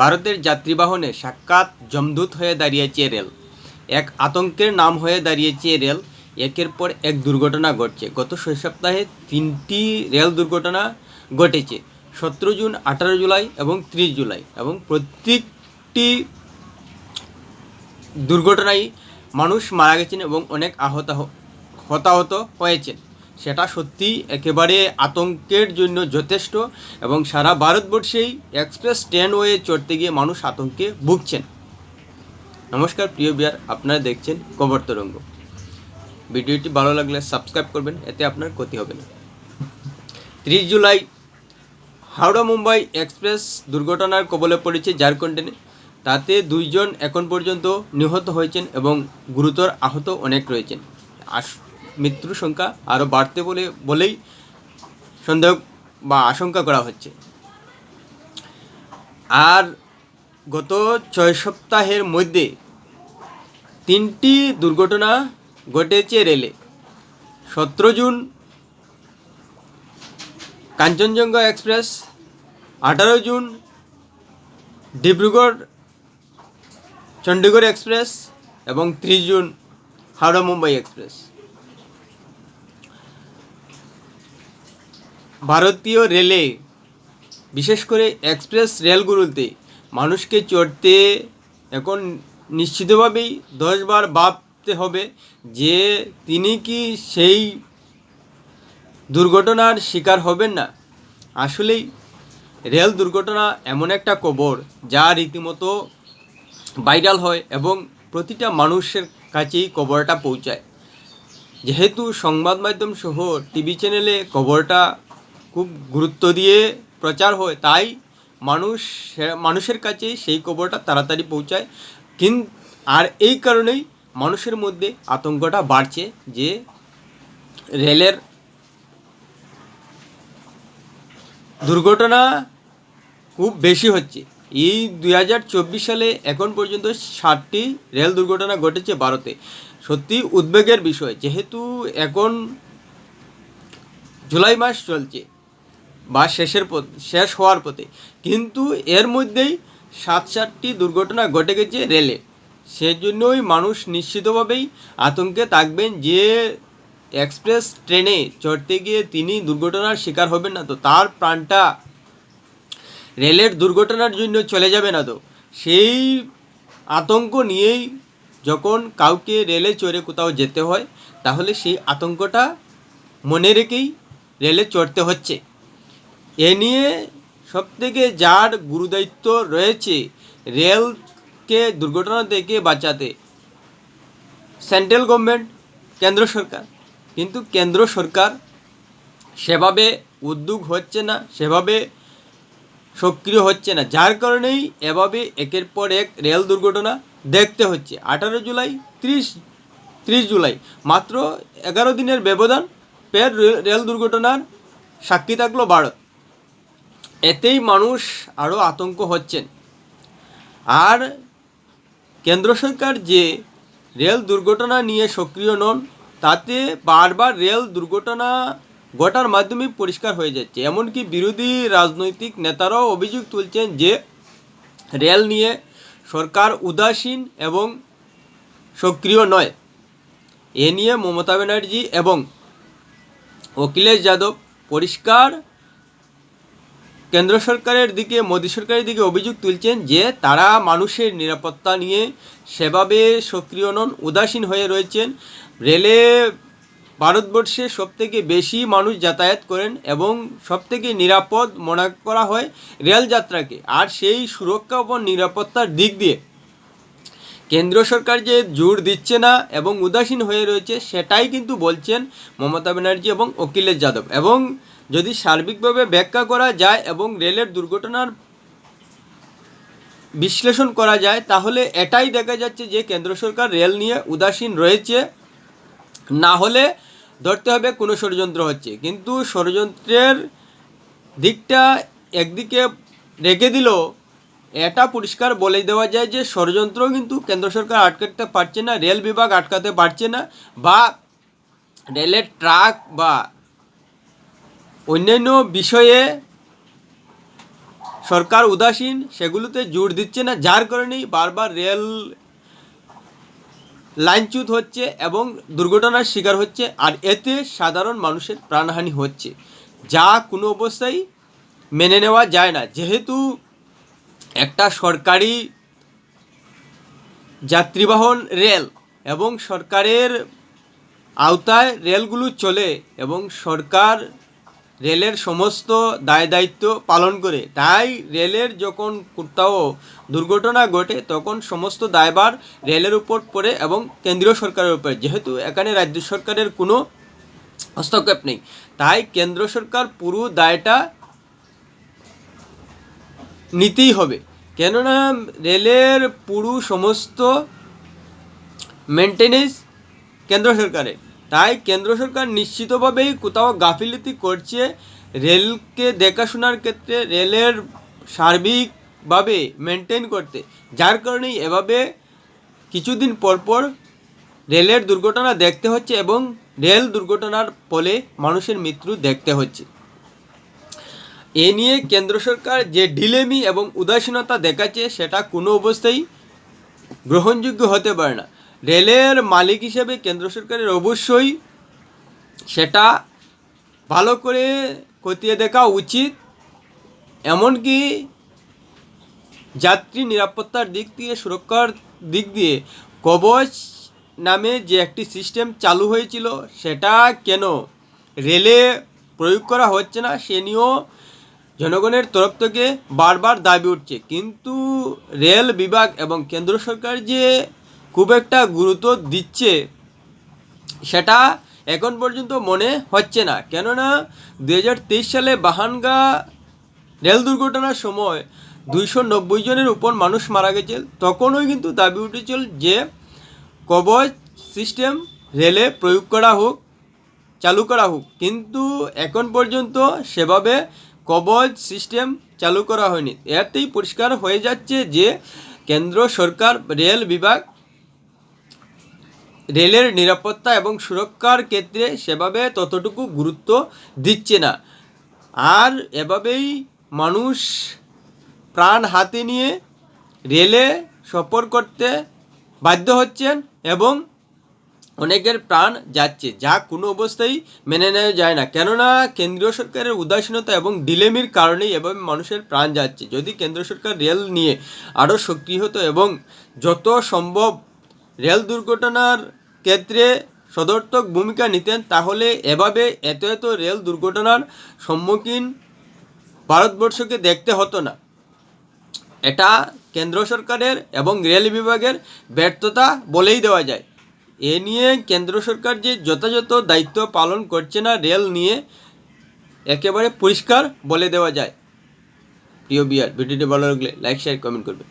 ভারতের যাত্রীবাহনে সাক্ষাৎ জমদূত হয়ে দাঁড়িয়েছে রেল। এক আতঙ্কের নাম হয়ে দাঁড়িয়েছে রেল। একের পর এক দুর্ঘটনা ঘটছে। গত ছয় সপ্তাহে তিনটি রেল দুর্ঘটনা ঘটেছে। সতেরো জুন, আঠারো জুলাই এবং ত্রিশ জুলাই এবং প্রত্যেকটি দুর্ঘটনায় মানুষ মারা গেছেন এবং অনেক আহত, হতাহত হয়েছেন। সেটা সত্যি একেবারে আতঙ্কের জন্য যথেষ্ট এবং সারা ভারতবর্ষেই এক্সপ্রেস ট্রেনওয়ে চড়তে গিয়ে মানুষ আতঙ্কে ভুগছেন। নমস্কার, প্রিয় বিয়ার, আপনারা দেখছেন কবর তরঙ্গ। ভিডিওটি ভালো লাগলে সাবস্ক্রাইব করবেন, এতে আপনার ক্ষতি হবে না। ত্রিশ জুলাই, হাওড়া মুম্বাই এক্সপ্রেস দুর্ঘটনার কবলে পড়েছে ঝাড়খণ্ডে তাতে দুইজন এখন পর্যন্ত নিহত হয়েছেন এবং গুরুতর আহত অনেক রয়েছেন। আস মৃত্যুর সংখ্যা আরও বাড়তে বলে, বলেই সন্দেহ বা আশঙ্কা করা হচ্ছে। আর গত ছয় সপ্তাহের মধ্যে তিনটি দুর্ঘটনা ঘটেছে রেলে। সতেরো জুন, কাঞ্চনজঙ্ঘা এক্সপ্রেস, আঠারো জুন, ডিব্রুগড় চণ্ডীগড় এক্সপ্রেস এবং ত্রিশ জুন, হাওড়া মুম্বাই এক্সপ্রেস। ভারতীয় রেলে, বিশেষ করে এক্সপ্রেস রেলগুলোতে মানুষকে চড়তে এখন নিশ্চিতভাবেই দশবার ভাবতে হবে যে তিনি কি সেই দুর্ঘটনার শিকার হবেন না। আসলেই রেল দুর্ঘটনা এমন একটা কবর যা রীতিমতো ভাইরাল হয় এবং প্রতিটা মানুষের কাছেই কবরটা পৌঁছায়। যেহেতু সংবাদ মাধ্যম সহ টিভি চ্যানেলে খবরটা খুব গুরুত্ব দিয়ে প্রচার হয়, তাই মানুষ মানুষের কাছে সেই খবরটা তাড়াতাড়ি পৌঁছায়। কিন, আর এই কারণেই মানুষের মধ্যে আতঙ্কটা বাড়ছে যে রেলের দুর্ঘটনা খুব বেশি হচ্ছে। এই দুই হাজার চব্বিশ সালে এখন পর্যন্ত ষাটটি রেল দুর্ঘটনা ঘটেছে ভারতে। সত্যি উদ্বেগের বিষয়, যেহেতু এখন জুলাই মাস চলছে বা শেষের শেষ হওয়ার পথে। কিন্তু এর মধ্যেই সাত সাতটি দুর্ঘটনা ঘটে গেছে রেলে। সেজন্যই মানুষ নিশ্চিতভাবেই আতঙ্কে থাকবেন যে এক্সপ্রেস ট্রেনে চড়তে গিয়ে তিনি দুর্ঘটনার শিকার হবেন না তো, তার প্রাণটা রেলের দুর্ঘটনার জন্য চলে যাবে না তো। সেই আতঙ্ক নিয়েই যখন কাউকে রেলে চড়ে কোথাও যেতে হয়, তাহলে সেই আতঙ্কটা মনে রেখেই রেলে চড়তে হচ্ছে। এ নিয়ে সবথেকে যার গুরুদায়িত্ব রয়েছে রেলকে দুর্ঘটনা থেকে বাঁচাতে, সেন্ট্রাল গভর্নমেন্ট, কেন্দ্র সরকার। কিন্তু কেন্দ্র সরকার সেভাবে উদ্যোগ হচ্ছে না, সেভাবে সক্রিয় হচ্ছে না। যার কারণেই এভাবে একের পর এক রেল দুর্ঘটনা দেখতে হচ্ছে। আঠারো জুলাই, ত্রিশ ত্রিশ জুলাই, মাত্র এগারো দিনের ব্যবধান ফের রে- রেল দুর্ঘটনার সাক্ষী থাকল ভারত। এতেই মানুষ আরও আতঙ্ক হচ্ছেন। আর কেন্দ্র সরকার যে রেল দুর্ঘটনা নিয়ে সক্রিয় নন, তাতে বারবার রেল দুর্ঘটনা ঘটার মাধ্যমে পরিষ্কার হয়ে যাচ্ছে। এমনকি বিরোধী রাজনৈতিক নেতারাও অভিযোগ তুলছেন যে রেল নিয়ে সরকার উদাসীন এবং সক্রিয় নয়। এ নিয়ে মমতা ব্যানার্জি এবং অখিলেশ যাদব পরিষ্কার কেন্দ্র সরকারের দিকে, মোদী সরকারের দিকে অভিযোগ তুলছেন যে তারা মানুষের নিরাপত্তা নিয়ে সেভাবে সক্রিয় নন, উদাসীন হয়ে রয়েছেন। রেলে ভারতবর্ষে সবথেকে বেশি মানুষ যাতায়াত করেন এবং সবথেকে নিরাপদ মনে করা হয় রেল যাত্রাকে, আর সেই সুরক্ষা এবং নিরাপত্তার দিক দিয়ে। কেন্দ্র সরকার যে জোর দিচ্ছে না এবং উদাসীন হয়ে রয়েছে, সেটাই কিন্তু বলছেন মমতা ব্যানার্জি এবং অখিলেশ যাদব। এবং যদি সার্বিকভাবে ব্যাখ্যা করা যায় এবং রেলের দুর্ঘটনার বিশ্লেষণ করা যায়, তাহলে এটাই দেখা যাচ্ছে যে কেন্দ্র সরকার রেল নিয়ে উদাসীন রয়েছে। না হলে ধরতে হবে কোনো ষড়যন্ত্র হচ্ছে। কিন্তু ষড়যন্ত্রের দিকটা একদিকে রেখে দিল, এটা পরিষ্কার বলে দেওয়া যায় যে ষড়যন্ত্র কিন্তু কেন্দ্র সরকার আটকাতে পারছে না, রেল বিভাগ আটকাতে পারছে না, বা রেলের ট্রাক বা অন্যান্য বিষয়ে সরকার উদাসীন, সেগুলোতে জোর দিচ্ছে না, যার কারণেই বারবার রেল লাইনচ্যুত হচ্ছে এবং দুর্ঘটনার শিকার হচ্ছে, আর এতে সাধারণ মানুষের প্রাণহানি হচ্ছে। যা কোনো অবস্থায় মেনে নেওয়া যায় না। যেহেতু একটা সরকারি যাত্রীবাহন রেল এবং সরকারের আওতায় রেলগুলো চলে এবং সরকার রেলের সমস্ত দায় দায়িত্ব পালন করে। তাই রেলের যখন কোথাও দুর্ঘটনা ঘটে, তখন সমস্ত দায়ভার রেলের উপর পড়ে এবং কেন্দ্রীয় সরকারের উপরে। যেহেতু এখানে রাজ্য সরকারের কোনো হস্তক্ষেপ নেই, তাই কেন্দ্র সরকার পুরো দায়টা নিতেই হবে। কেননা রেলের পুরো সমস্ত মেনটেনেন্স কেন্দ্র সরকারের। তাই কেন্দ্র সরকার নিশ্চিতভাবেই কোথাও গাফিলতি করছে রেলকে দেখাশোনার ক্ষেত্রে রেলের সার্বিকভাবে মেনটেন করতে। যার কারণেই এভাবে কিছুদিন পর পর রেলের দুর্ঘটনা দেখতে হচ্ছে এবং রেল দুর্ঘটনার ফলে মানুষের মৃত্যু দেখতে হচ্ছে। এ নিয়ে কেন্দ্র সরকার যে ঢিলেমি এবং উদাসীনতা দেখাচ্ছে সেটা কোনো অবস্থায় গ্রহণযোগ্য হতে পারে না। রেলের মালিক হিসেবে কেন্দ্র সরকারের অবশ্যই সেটা ভালো করে খতিয়ে দেখা উচিত। এমনকি যাত্রী নিরাপত্তার দিক দিয়ে, সুরক্ষার দিক দিয়ে কবচ নামে যে একটি সিস্টেম চালু হয়েছিল, সেটা কেন রেলে প্রয়োগ করা হচ্ছে না, সে নিয়েও জনগণের তরফ থেকে বারবার দাবি উঠছে। কিন্তু রেল বিভাগ এবং কেন্দ্র সরকার যে খুব একটা গুরুত্ব দিচ্ছে। সেটা এখন পর্যন্ত মনে হচ্ছে না। কেননা দু হাজার তেইশ সালে বাহানগা রেল দুর্ঘটনার সময় দুইশো নব্বই জনের উপর মানুষ মারা গেছে। তখনই কিন্তু দাবি উঠেছিল যে কবচ সিস্টেম রেলে প্রয়োগ করা হোক, চালু করা হোক। কিন্তু এখন পর্যন্ত সেভাবে কবচ সিস্টেম চালু করা হয়নি। এতেই পরিষ্কার হয়ে যাচ্ছে যে কেন্দ্র সরকার, রেল বিভাগ রেলের নিরাপত্তা এবং সুরক্ষার ক্ষেত্রে সেভাবে ততটুকু গুরুত্ব দিচ্ছে না। আর এভাবেই মানুষ প্রাণ হাতে নিয়ে রেলে সফর করতে বাধ্য হচ্ছেন এবং অনেকের প্রাণ যাচ্ছে, যা কোনো অবস্থায় মেনে নেওয়া যায় না। কেননা কেন্দ্রীয় সরকারের উদাসীনতা এবং ডিলেমির কারণেই এভাবে মানুষের প্রাণ যাচ্ছে। যদি কেন্দ্র সরকার রেল নিয়ে আরও সক্রিয় হতো এবং যত সম্ভব রেল দুর্ঘটনার ক্ষেত্রে সদর্থক ভূমিকা নিতেন, তাহলে এভাবে এত এত রেল দুর্ঘটনার সম্মুখীন ভারতবর্ষকে দেখতে হতো না। এটা কেন্দ্র সরকারের এবং রেল বিভাগের ব্যর্থতা বলেই দেওয়া যায়। এ নিয়ে কেন্দ্র সরকার যে যথাযথ দায়িত্ব পালন করছে না, রেল নিয়ে একেবারে পরিষ্কার বলে দেওয়া যায়। প্রিয় বিয়ার ভিডিওটি ভালো লাগলে লাইক, শেয়ার, কমেন্ট করবে